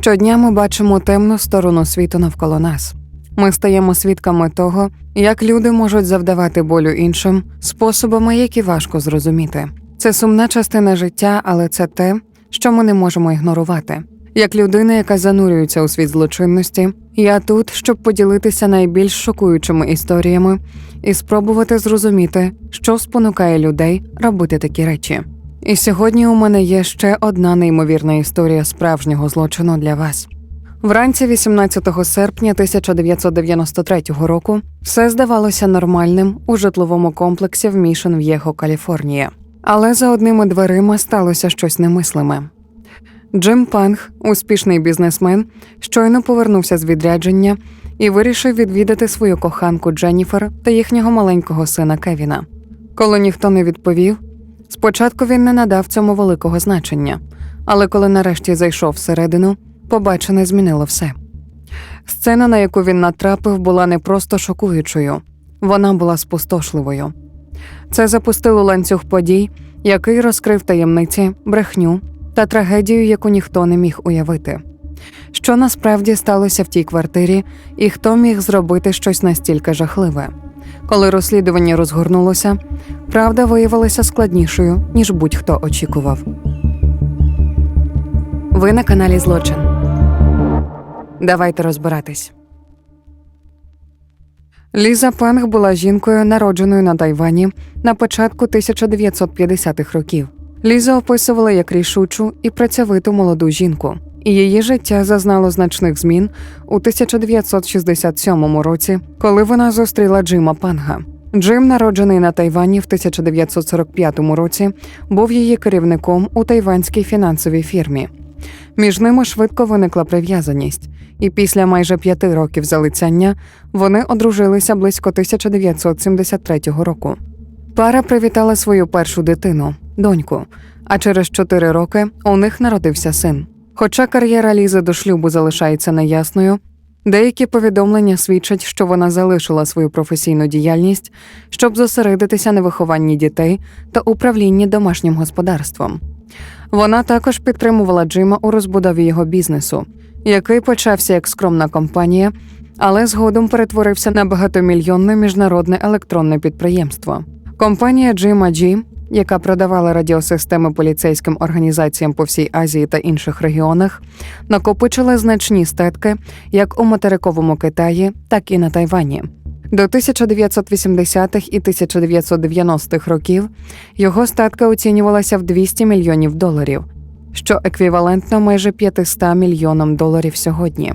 Щодня ми бачимо темну сторону світу навколо нас. Ми стаємо свідками того, як люди можуть завдавати болю іншим способами, які важко зрозуміти. Це сумна частина життя, але це те, що ми не можемо ігнорувати. Як людина, яка занурюється у світ злочинності, я тут, щоб поділитися найбільш шокуючими історіями і спробувати зрозуміти, що спонукає людей робити такі речі. І сьогодні у мене є ще одна неймовірна історія справжнього злочину для вас. Вранці 18 серпня 1993 року все здавалося нормальним у житловому комплексі в Мішен В'єго, Каліфорнія. Але за одними дверима сталося щось немислиме. Джим Панг, успішний бізнесмен, щойно повернувся з відрядження і вирішив відвідати свою коханку Дженніфер та їхнього маленького сина Кевіна. Коли ніхто не відповів, спочатку він не надав цьому великого значення, але коли нарешті зайшов всередину, побачене змінило все. Сцена, на яку він натрапив, була не просто шокуючою, вона була спустошливою. Це запустило ланцюг подій, який розкрив таємниці, брехню та трагедію, яку ніхто не міг уявити. Що насправді сталося в тій квартирі, і хто міг зробити щось настільки жахливе. Коли розслідування розгорнулося, правда виявилася складнішою, ніж будь-хто очікував. Ви на каналі Злочин. Давайте розбиратись. Ліза Пенг була жінкою, народженою на Тайвані на початку 1950-х років. Ліза описувала як рішучу і працьовиту молоду жінку, і її життя зазнало значних змін у 1967 році, коли вона зустріла Джима Панга. Джим, народжений на Тайвані в 1945 році, був її керівником у тайванській фінансовій фірмі. Між ними швидко виникла прив'язаність, і після майже п'яти років залицяння вони одружилися близько 1973 року. Пара привітала свою першу дитину, доньку, а через чотири роки у них народився син. Хоча кар'єра Лізи до шлюбу залишається неясною, деякі повідомлення свідчать, що вона залишила свою професійну діяльність, щоб зосередитися на вихованні дітей та управлінні домашнім господарством. Вона також підтримувала Джима у розбудові його бізнесу, який почався як скромна компанія, але згодом перетворився на багатомільйонне міжнародне електронне підприємство. Компанія Джі, яка продавала радіосистеми поліцейським організаціям по всій Азії та інших регіонах, накопичила значні статки як у материковому Китаї, так і на Тайвані. До 1980-х і 1990-х років його статка оцінювалася в 200 мільйонів доларів, що еквівалентно майже 500 мільйонам доларів сьогодні.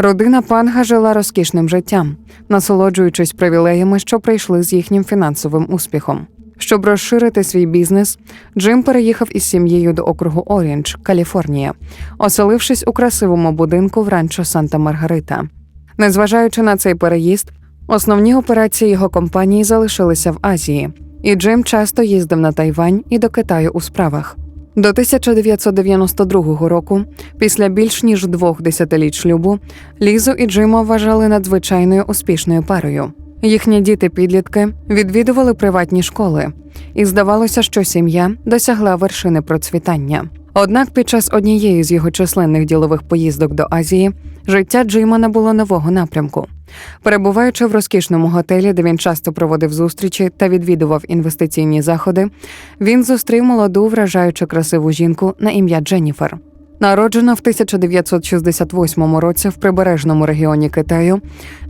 Родина Панга жила розкішним життям, насолоджуючись привілеями, що прийшли з їхнім фінансовим успіхом. Щоб розширити свій бізнес, Джим переїхав із сім'єю до округу Оріндж, Каліфорнія, оселившись у красивому будинку в ранчо Санта Маргарита. Незважаючи на цей переїзд, основні операції його компанії залишилися в Азії, і Джим часто їздив на Тайвань і до Китаю у справах. До 1992 року, після більш ніж двох десятиліть шлюбу, Лізу і Джима вважали надзвичайною успішною парою. Їхні діти-підлітки відвідували приватні школи, і здавалося, що сім'я досягла вершини процвітання. Однак під час однієї з його численних ділових поїздок до Азії життя Джима набуло нового напрямку. Перебуваючи в розкішному готелі, де він часто проводив зустрічі та відвідував інвестиційні заходи, він зустрів молоду, вражаючи красиву жінку на ім'я Дженніфер. Народжена в 1968 році в прибережному регіоні Китаю,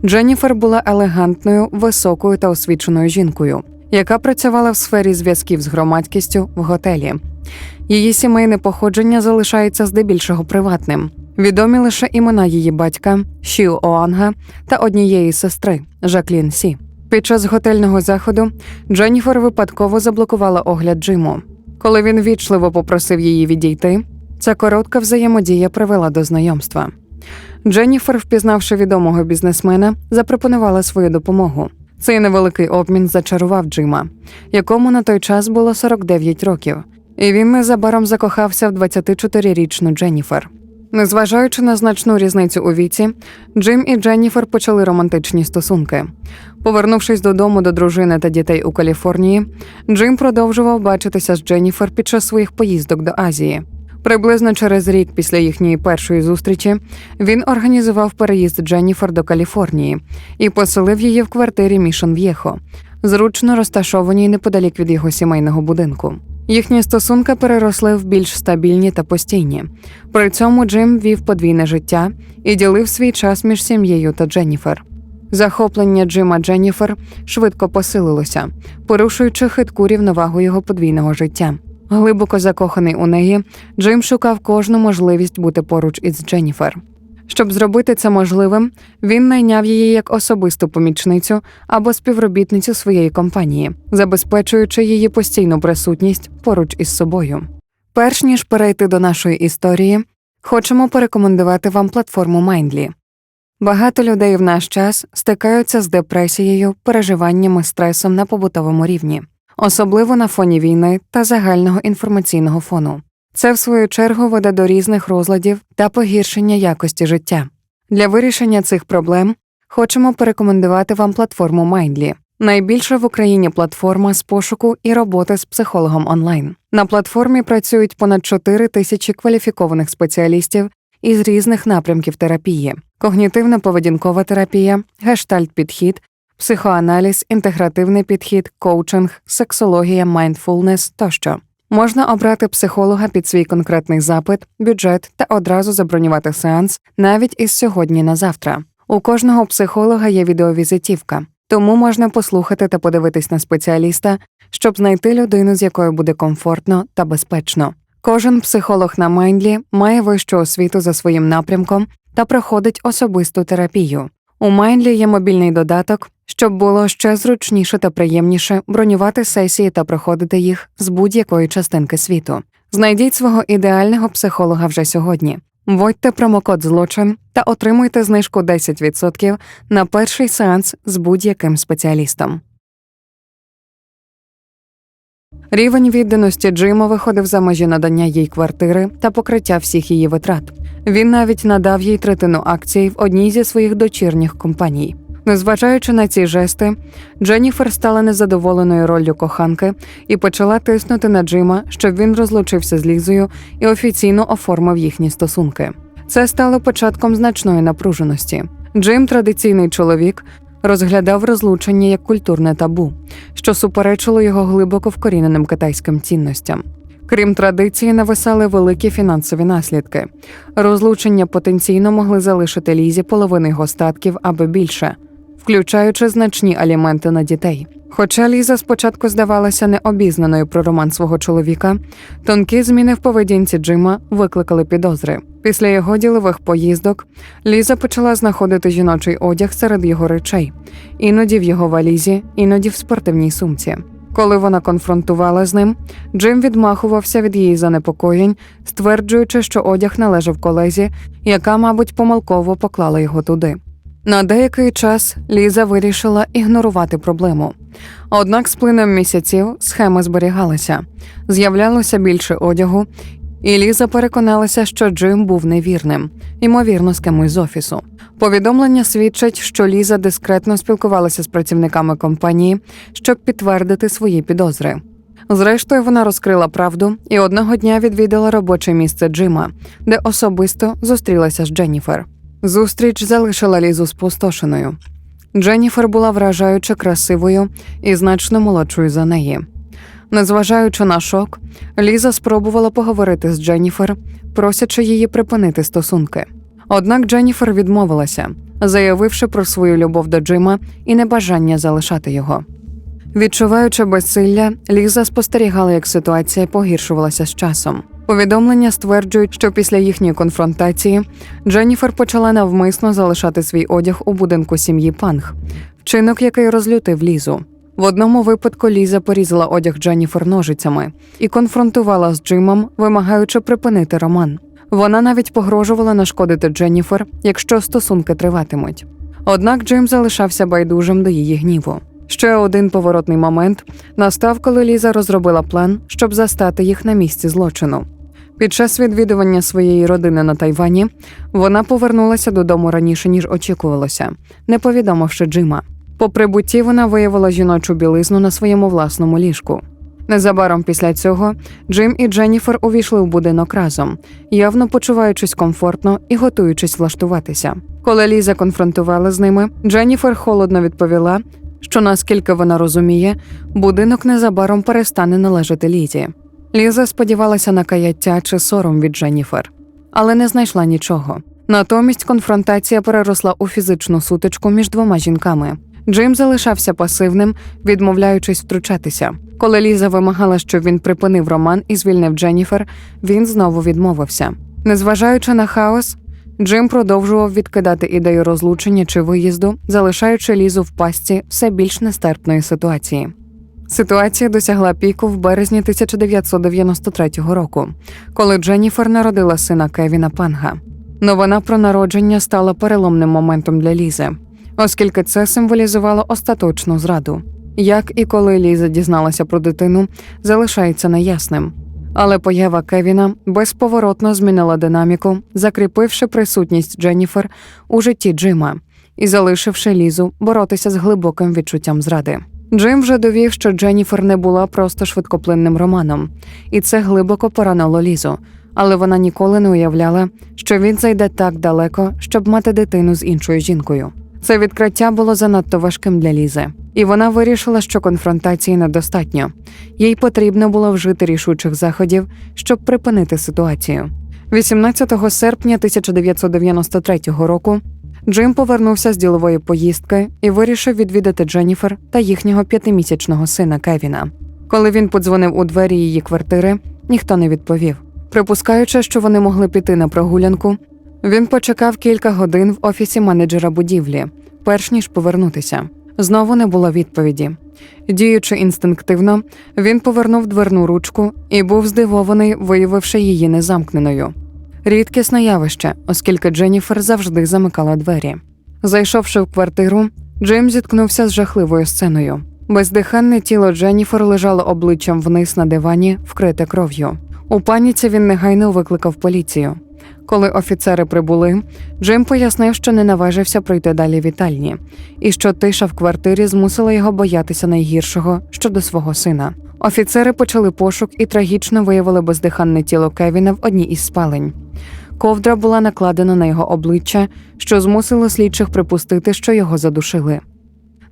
Дженніфер була елегантною, високою та освіченою жінкою, яка працювала в сфері зв'язків з громадськістю в готелі. Її сімейне походження залишається здебільшого приватним. Відомі лише імена її батька Шіу Оанга та однієї сестри Жаклін Сі. Під час готельного заходу Дженніфер випадково заблокувала огляд Джиму. Коли він вічливо попросив її відійти, ця коротка взаємодія привела до знайомства. Дженніфер, впізнавши відомого бізнесмена, запропонувала свою допомогу. Цей невеликий обмін зачарував Джима, якому на той час було 49 років, і він незабаром закохався в 24-річну Дженніфер. Незважаючи на значну різницю у віці, Джим і Дженніфер почали романтичні стосунки. Повернувшись додому до дружини та дітей у Каліфорнії, Джим продовжував бачитися з Дженніфер під час своїх поїздок до Азії. Приблизно через рік після їхньої першої зустрічі він організував переїзд Дженніфер до Каліфорнії і поселив її в квартирі Мішон В'єхо, зручно розташованій неподалік від його сімейного будинку. Їхні стосунки переросли в більш стабільні та постійні. При цьому Джим вів подвійне життя і ділив свій час між сім'єю та Дженніфер. Захоплення Джима Дженніфер швидко посилилося, порушуючи хитку рівновагу його подвійного життя. Глибоко закоханий у неї, Джим шукав кожну можливість бути поруч із Дженніфер. Щоб зробити це можливим, він найняв її як особисту помічницю або співробітницю своєї компанії, забезпечуючи її постійну присутність поруч із собою. Перш ніж перейти до нашої історії, хочемо порекомендувати вам платформу Mindly. Багато людей в наш час стикаються з депресією, переживаннями, стресом на побутовому рівні, особливо на фоні війни та загального інформаційного фону. Це, в свою чергу, веде до різних розладів та погіршення якості життя. Для вирішення цих проблем хочемо порекомендувати вам платформу Mindly. Найбільша в Україні платформа з пошуку і роботи з психологом онлайн. На платформі працюють понад 4 тисячі кваліфікованих спеціалістів із різних напрямків терапії: когнітивно-поведінкова терапія, гештальт-підхід, психоаналіз, інтегративний підхід, коучинг, сексологія, майндфулнес тощо. Можна обрати психолога під свій конкретний запит, бюджет та одразу забронювати сеанс навіть із сьогодні на завтра. У кожного психолога є відеовізитівка, тому можна послухати та подивитись на спеціаліста, щоб знайти людину, з якою буде комфортно та безпечно. Кожен психолог на Майндлі має вищу освіту за своїм напрямком та проходить особисту терапію. У Майндлі є мобільний додаток, щоб було ще зручніше та приємніше бронювати сесії та проходити їх з будь-якої частинки світу. Знайдіть свого ідеального психолога вже сьогодні. Вводьте промокод злочин та отримуйте знижку 10% на перший сеанс з будь-яким спеціалістом. Рівень відданості Джима виходив за межі надання їй квартири та покриття всіх її витрат. Він навіть надав їй третину акцій в одній зі своїх дочірніх компаній. Незважаючи на ці жести, Дженніфер стала незадоволеною роллю коханки і почала тиснути на Джима, щоб він розлучився з Лізою і офіційно оформив їхні стосунки. Це стало початком значної напруженості. Джим, традиційний чоловік, розглядав розлучення як культурне табу, що суперечило його глибоко вкоріненим китайським цінностям. Крім традиції, нависали великі фінансові наслідки. Розлучення потенційно могли залишити лізі половини його статків або більше, включаючи значні аліменти на дітей. Хоча Ліза спочатку здавалася необізнаною про роман свого чоловіка, тонкі зміни в поведінці Джима викликали підозри. Після його ділових поїздок Ліза почала знаходити жіночий одяг серед його речей, іноді в його валізі, іноді в спортивній сумці. Коли вона конфронтувала з ним, Джим відмахувався від її занепокоєнь, стверджуючи, що одяг належав колезі, яка, мабуть, помилково поклала його туди. На деякий час Ліза вирішила ігнорувати проблему. Однак з плином місяців схема зберігалася, з'являлося більше одягу, і Ліза переконалася, що Джим був невірним, ймовірно, з кимось з офісу. Повідомлення свідчать, що Ліза дискретно спілкувалася з працівниками компанії, щоб підтвердити свої підозри. Зрештою, вона розкрила правду і одного дня відвідала робоче місце Джима, де особисто зустрілася з Дженніфер. Зустріч залишила Лізу спустошеною. Дженніфер була вражаюче красивою і значно молодшою за неї. Незважаючи на шок, Ліза спробувала поговорити з Дженніфер, просячи її припинити стосунки. Однак Дженніфер відмовилася, заявивши про свою любов до Джима і небажання залишати його. Відчуваючи безсилля, Ліза спостерігала, як ситуація погіршувалася з часом. Повідомлення стверджують, що після їхньої конфронтації Дженніфер почала навмисно залишати свій одяг у будинку сім'ї Панг, вчинок, який розлютив Лізу. В одному випадку Ліза порізала одяг Дженніфер ножицями і конфронтувала з Джимом, вимагаючи припинити роман. Вона навіть погрожувала нашкодити Дженніфер, якщо стосунки триватимуть. Однак Джим залишався байдужим до її гніву. Ще один поворотний момент настав, коли Ліза розробила план, щоб застати їх на місці злочину. Під час відвідування своєї родини на Тайвані вона повернулася додому раніше, ніж очікувалося, не повідомивши Джима. По прибутті вона виявила жіночу білизну на своєму власному ліжку. Незабаром після цього Джим і Дженніфер увійшли в будинок разом, явно почуваючись комфортно і готуючись влаштуватися. Коли Ліза конфронтувала з ними, Дженніфер холодно відповіла, що наскільки вона розуміє, будинок незабаром перестане належати Лізі. Ліза сподівалася на каяття чи сором від Дженніфер, але не знайшла нічого. Натомість конфронтація переросла у фізичну сутичку між двома жінками. Джим залишався пасивним, відмовляючись втручатися. Коли Ліза вимагала, щоб він припинив роман і звільнив Дженніфер, він знову відмовився. Незважаючи на хаос, Джим продовжував відкидати ідею розлучення чи виїзду, залишаючи Лізу в пастці все більш нестерпної ситуації. Ситуація досягла піку в березні 1993 року, коли Дженніфер народила сина Кевіна Панга. Новина про народження стала переломним моментом для Лізи, оскільки це символізувало остаточну зраду. Як і коли Ліза дізналася про дитину, залишається неясним. Але поява Кевіна безповоротно змінила динаміку, закріпивши присутність Дженніфер у житті Джима і залишивши Лізу боротися з глибоким відчуттям зради. Джим вже довів, що Дженніфер не була просто швидкоплинним романом, і це глибоко поранило Лізу, але вона ніколи не уявляла, що він зайде так далеко, щоб мати дитину з іншою жінкою. Це відкриття було занадто важким для Лізи, і вона вирішила, що конфронтації недостатньо. Їй потрібно було вжити рішучих заходів, щоб припинити ситуацію. 18 серпня 1993 року Джим повернувся з ділової поїздки і вирішив відвідати Дженніфер та їхнього п'ятимісячного сина Кевіна. Коли він подзвонив у двері її квартири, ніхто не відповів. Припускаючи, що вони могли піти на прогулянку, він почекав кілька годин в офісі менеджера будівлі, перш ніж повернутися. Знову не було відповіді. Діючи інстинктивно, він повернув дверну ручку і був здивований, виявивши її незамкненою. Рідкісне явище, оскільки Дженніфер завжди замикала двері. Зайшовши в квартиру, Джим зіткнувся з жахливою сценою. Бездиханне тіло Дженніфер лежало обличчям вниз на дивані, вкрите кров'ю. У паніці він негайно викликав поліцію. Коли офіцери прибули, Джим пояснив, що не наважився пройти далі вітальні, і що тиша в квартирі змусила його боятися найгіршого щодо свого сина. Офіцери почали пошук і трагічно виявили бездиханне тіло Кевіна в одній із спалень. Ковдра була накладена на його обличчя, що змусило слідчих припустити, що його задушили.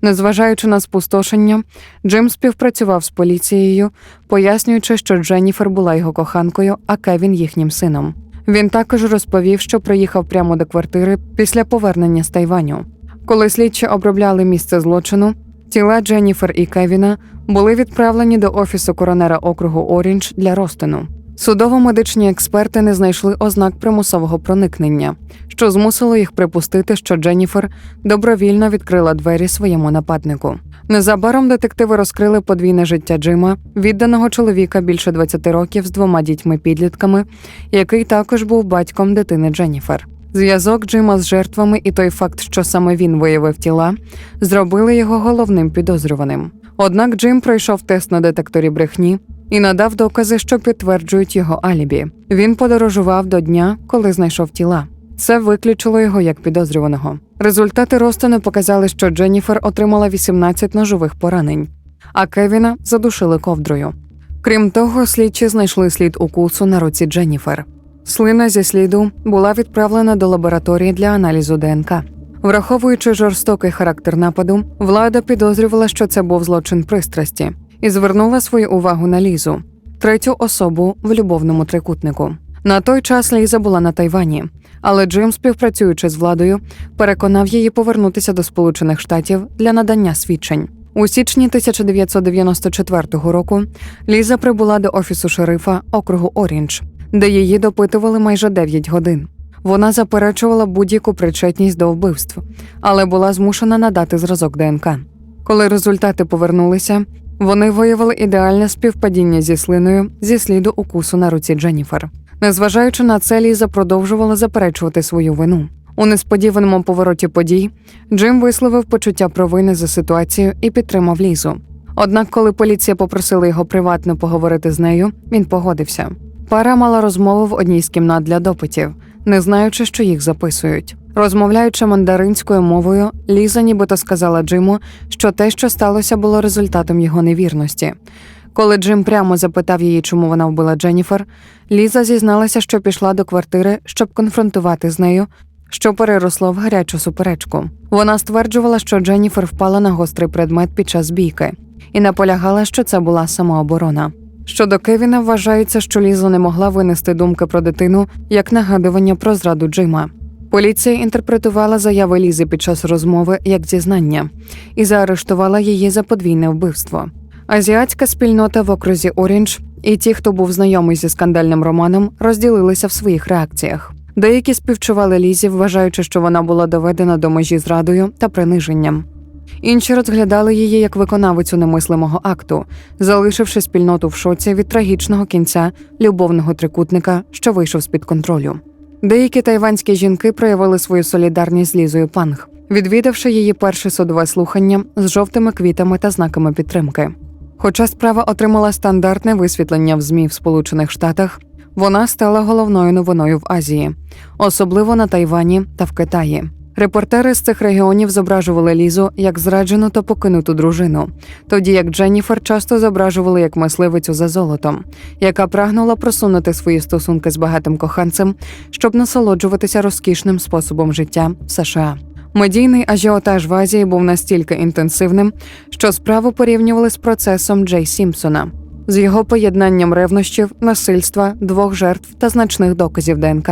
Незважаючи на спустошення, Джим співпрацював з поліцією, пояснюючи, що Дженніфер була його коханкою, а Кевін їхнім сином. Він також розповів, що приїхав прямо до квартири після повернення з Тайваню. Коли слідчі обробляли місце злочину, тіла Дженніфер і Кевіна були відправлені до офісу коронера округу Оріндж для розтину. Судово-медичні експерти не знайшли ознак примусового проникнення, що змусило їх припустити, що Дженніфер добровільно відкрила двері своєму нападнику. Незабаром детективи розкрили подвійне життя Джима, відданого чоловіка більше 20 років з двома дітьми-підлітками, який також був батьком дитини Дженніфер. Зв'язок Джима з жертвами і той факт, що саме він виявив тіла, зробили його головним підозрюваним. Однак Джим пройшов тест на детекторі брехні і надав докази, що підтверджують його алібі. Він подорожував до дня, коли знайшов тіла. Це виключило його як підозрюваного. Результати розтину показали, що Дженніфер отримала 18 ножових поранень, а Кевіна задушили ковдрою. Крім того, слідчі знайшли слід укусу на руці Дженніфер. Слина зі сліду була відправлена до лабораторії для аналізу ДНК. Враховуючи жорстокий характер нападу, влада підозрювала, що це був злочин пристрасті, і звернула свою увагу на Лізу, третю особу в любовному трикутнику. На той час Ліза була на Тайвані, але Джим, співпрацюючи з владою, переконав її повернутися до Сполучених Штатів для надання свідчень. У січні 1994 року Ліза прибула до офісу шерифа округу Оріндж, де її допитували майже 9 годин. Вона заперечувала будь-яку причетність до вбивств, але була змушена надати зразок ДНК. Коли результати повернулися, вони виявили ідеальне співпадіння зі слиною зі сліду укусу на руці Дженніфер. Незважаючи на це, Ліза продовжувала заперечувати свою вину. У несподіваному повороті подій Джим висловив почуття провини за ситуацію і підтримав Лізу. Однак, коли поліція попросила його приватно поговорити з нею, він погодився. Пара мала розмову в одній з кімнат для допитів, не знаючи, що їх записують. Розмовляючи мандаринською мовою, Ліза нібито сказала Джиму, що те, що сталося, було результатом його невірності. Коли Джим прямо запитав її, чому вона вбила Дженніфер, Ліза зізналася, що пішла до квартири, щоб конфронтувати з нею, що переросло в гарячу суперечку. Вона стверджувала, що Дженніфер впала на гострий предмет під час бійки, і наполягала, що це була самооборона. Щодо Кевіна, вважається, що Ліза не могла винести думки про дитину як нагадування про зраду Джима. Поліція інтерпретувала заяви Лізи під час розмови як зізнання і заарештувала її за подвійне вбивство. Азіатська спільнота в окрузі Оріндж і ті, хто був знайомий зі скандальним романом, розділилися в своїх реакціях. Деякі співчували Лізі, вважаючи, що вона була доведена до межі зрадою та приниженням. Інші розглядали її як виконавицю немислимого акту, залишивши спільноту в шоці від трагічного кінця любовного трикутника, що вийшов з під контролю. Деякі тайванські жінки проявили свою солідарність з Лізою Панг, відвідавши її перше судове слухання з жовтими квітами та знаками підтримки. Хоча справа отримала стандартне висвітлення в ЗМІ в Сполучених Штатах, вона стала головною новиною в Азії, особливо на Тайвані та в Китаї. Репортери з цих регіонів зображували Лізу як зраджену та покинуту дружину, тоді як Дженніфер часто зображували як мисливицю за золотом, яка прагнула просунути свої стосунки з багатим коханцем, щоб насолоджуватися розкішним способом життя в США. Медійний ажіотаж в Азії був настільки інтенсивним, що справу порівнювали з процесом Джей Сімпсона з його поєднанням ревнощів, насильства, двох жертв та значних доказів ДНК.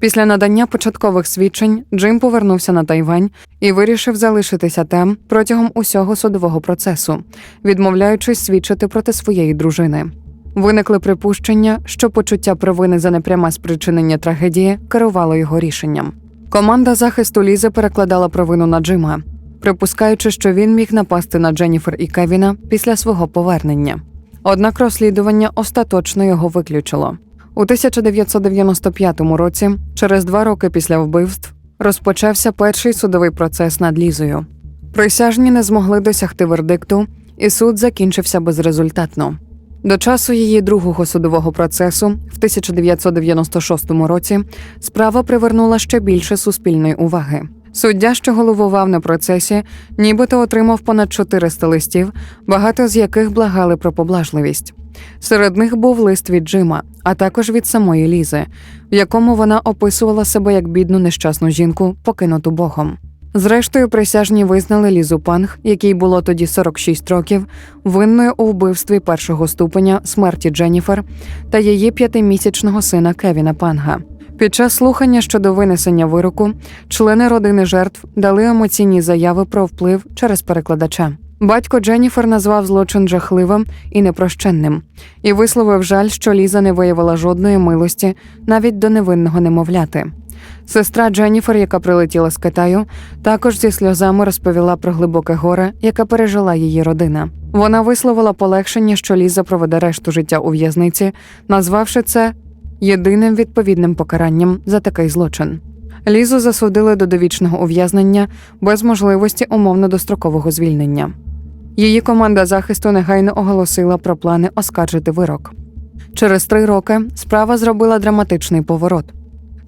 Після надання початкових свідчень Джим повернувся на Тайвань і вирішив залишитися там протягом усього судового процесу, відмовляючись свідчити проти своєї дружини. Виникли припущення, що почуття провини за непряме спричинення трагедії керувало його рішенням. Команда захисту Лізи перекладала провину на Джима, припускаючи, що він міг напасти на Дженніфер і Кевіна після свого повернення. Однак розслідування остаточно його виключило. У 1995 році, через два роки після вбивств, розпочався перший судовий процес над Лізою. Присяжні не змогли досягти вердикту, і суд закінчився безрезультатно. До часу її другого судового процесу, в 1996 році, справа привернула ще більше суспільної уваги. Суддя, що головував на процесі, нібито отримав понад 400 листів, багато з яких благали про поблажливість. Серед них був лист від Джима, а також від самої Лізи, в якому вона описувала себе як бідну нещасну жінку, покинуту Богом. Зрештою, присяжні визнали Лізу Панг, якій було тоді 46 років, винною у вбивстві першого ступеня смерті Дженніфер та її п'ятимісячного сина Кевіна Панга. Під час слухання щодо винесення вироку члени родини жертв дали емоційні заяви про вплив через перекладача. Батько Дженніфер назвав злочин жахливим і непрощенним і висловив жаль, що Ліза не виявила жодної милості навіть до невинного немовляти. Сестра Дженніфер, яка прилетіла з Китаю, також зі сльозами розповіла про глибоке горе, яке пережила її родина. Вона висловила полегшення, що Ліза проведе решту життя у в'язниці, назвавши це єдиним відповідним покаранням за такий злочин. Лізу засудили до довічного ув'язнення без можливості умовно дострокового звільнення. Її команда захисту негайно оголосила про плани оскаржити вирок. Через три роки справа зробила драматичний поворот.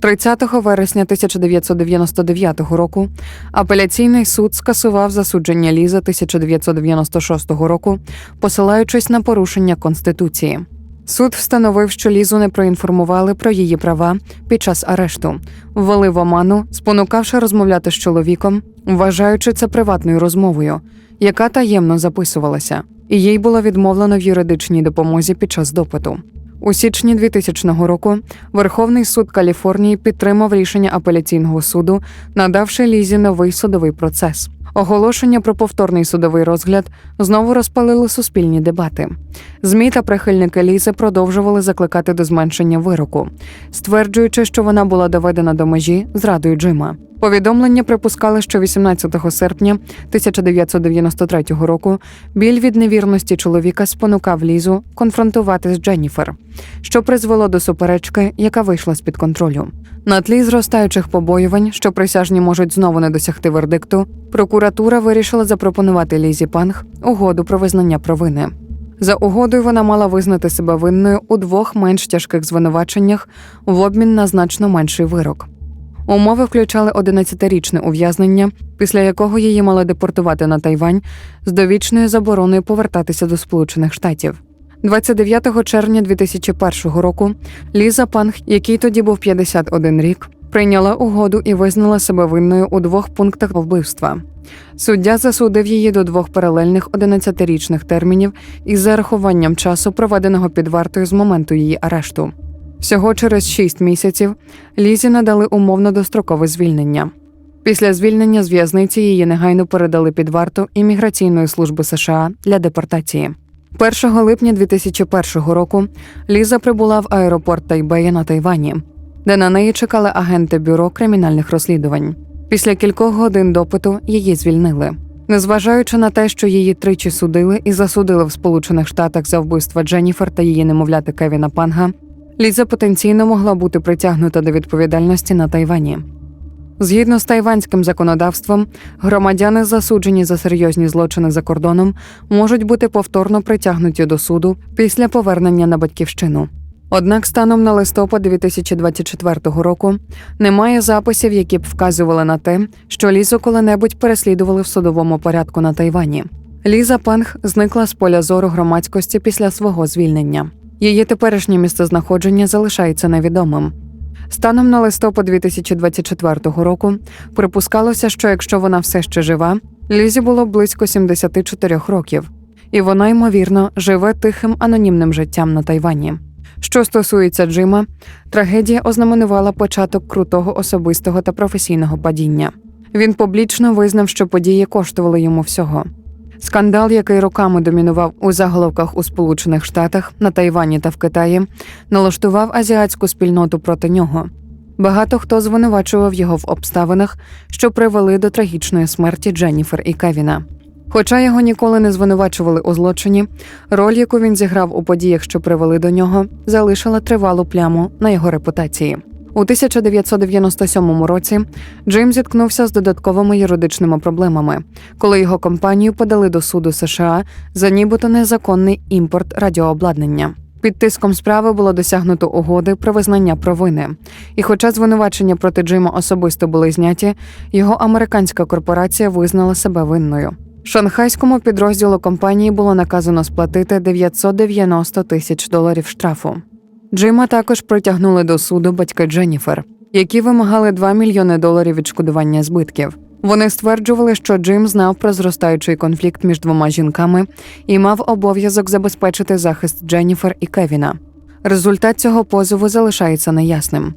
30 вересня 1999 року апеляційний суд скасував засудження Лізи 1996 року, посилаючись на порушення конституції. Суд встановив, що Лізу не проінформували про її права під час арешту, ввели в оману, спонукавши розмовляти з чоловіком, вважаючи це приватною розмовою, яка таємно записувалася, і їй було відмовлено в юридичній допомозі під час допиту. У січні 2000 року Верховний суд Каліфорнії підтримав рішення апеляційного суду, надавши Лізі новий судовий процес. Оголошення про повторний судовий розгляд знову розпалили суспільні дебати. ЗМІ та прихильники Лізи продовжували закликати до зменшення вироку, стверджуючи, що вона була доведена до межі зрадою Джима. Повідомлення припускали, що 18 серпня 1993 року біль від невірності чоловіка спонукав Лізу конфронтувати з Дженніфер, що призвело до суперечки, яка вийшла з під контролю. На тлі зростаючих побоювань, що присяжні можуть знову не досягти вердикту, прокуратура вирішила запропонувати Лізі Панг угоду про визнання провини. За угодою вона мала визнати себе винною у двох менш тяжких звинуваченнях в обмін на значно менший вирок. Умови включали 11-річне ув'язнення, після якого її мали депортувати на Тайвань з довічною забороною повертатися до Сполучених Штатів. 29 червня 2001 року Ліза Панг, який тоді був 51 рік, прийняла угоду і визнала себе винною у двох пунктах вбивства. Суддя засудив її до двох паралельних 11-річних термінів із зарахуванням часу, проведеного під вартою з моменту її арешту. Всього через 6 місяців Лізі надали умовно дострокове звільнення. Після звільнення з в'язниці її негайно передали під варту імміграційної служби США для депортації. 1 липня 2001 року Ліза прибула в аеропорт Тайбея на Тайвані, де на неї чекали агенти бюро кримінальних розслідувань. Після кількох годин допиту її звільнили. Незважаючи на те, що її тричі судили і засудили в Сполучених Штатах за вбивство Дженніфер та її немовляти Кевіна Панга, Ліза потенційно могла бути притягнута до відповідальності на Тайвані. Згідно з тайванським законодавством, громадяни, засуджені за серйозні злочини за кордоном, можуть бути повторно притягнуті до суду після повернення на батьківщину. Однак станом на листопад 2024 року немає записів, які б вказували на те, що Лізу коли-небудь переслідували в судовому порядку на Тайвані. Ліза Панг зникла з поля зору громадськості після свого звільнення. Її теперішнє місцезнаходження залишається невідомим. Станом на листопад 2024 року припускалося, що якщо вона все ще жива, Лізі було близько 74 років, і вона, ймовірно, живе тихим анонімним життям на Тайвані. Що стосується Джима, трагедія ознаменувала початок крутого особистого та професійного падіння. Він публічно визнав, що події коштували йому всього. Скандал, який роками домінував у заголовках у Сполучених Штатах, на Тайвані та в Китаї, налаштував азіатську спільноту проти нього. Багато хто звинувачував його в обставинах, що привели до трагічної смерті Дженніфер і Кевіна. Хоча його ніколи не звинувачували у злочині, роль, яку він зіграв у подіях, що привели до нього, залишила тривалу пляму на його репутації. У 1997 році Джим зіткнувся з додатковими юридичними проблемами, коли його компанію подали до суду США за нібито незаконний імпорт радіообладнання. Під тиском справи було досягнуто угоди про визнання провини. І хоча звинувачення проти Джима особисто були зняті, його американська корпорація визнала себе винною. Шанхайському підрозділу компанії було наказано сплатити 990 тисяч доларів штрафу. Джима також притягнули до суду батьки Дженніфер, які вимагали 2 мільйони доларів відшкодування збитків. Вони стверджували, що Джим знав про зростаючий конфлікт між двома жінками і мав обов'язок забезпечити захист Дженніфер і Кевіна. Результат цього позову залишається неясним.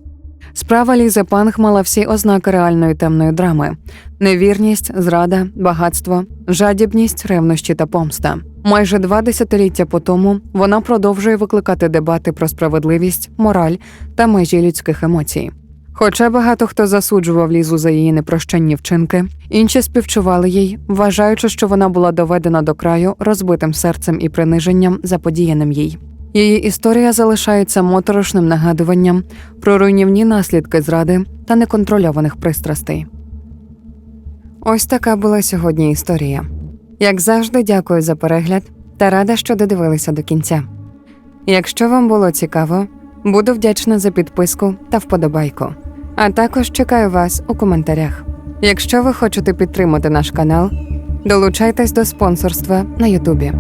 Справа Лізи Панг мала всі ознаки реальної темної драми: невірність, зрада, багатство, жадібність, ревнощі та помста. Майже два десятиліття по тому вона продовжує викликати дебати про справедливість, мораль та межі людських емоцій. Хоча багато хто засуджував лізу за її непрощенні вчинки, інші співчували їй, вважаючи, що вона була доведена до краю розбитим серцем і приниженням, заподіяним їй. Її історія залишається моторошним нагадуванням про руйнівні наслідки зради та неконтрольованих пристрастей. Ось така була сьогодні історія. Як завжди, дякую за перегляд та рада, що додивилися до кінця. Якщо вам було цікаво, буду вдячна за підписку та вподобайку. А також чекаю вас у коментарях. Якщо ви хочете підтримати наш канал, долучайтесь до спонсорства на Ютубі.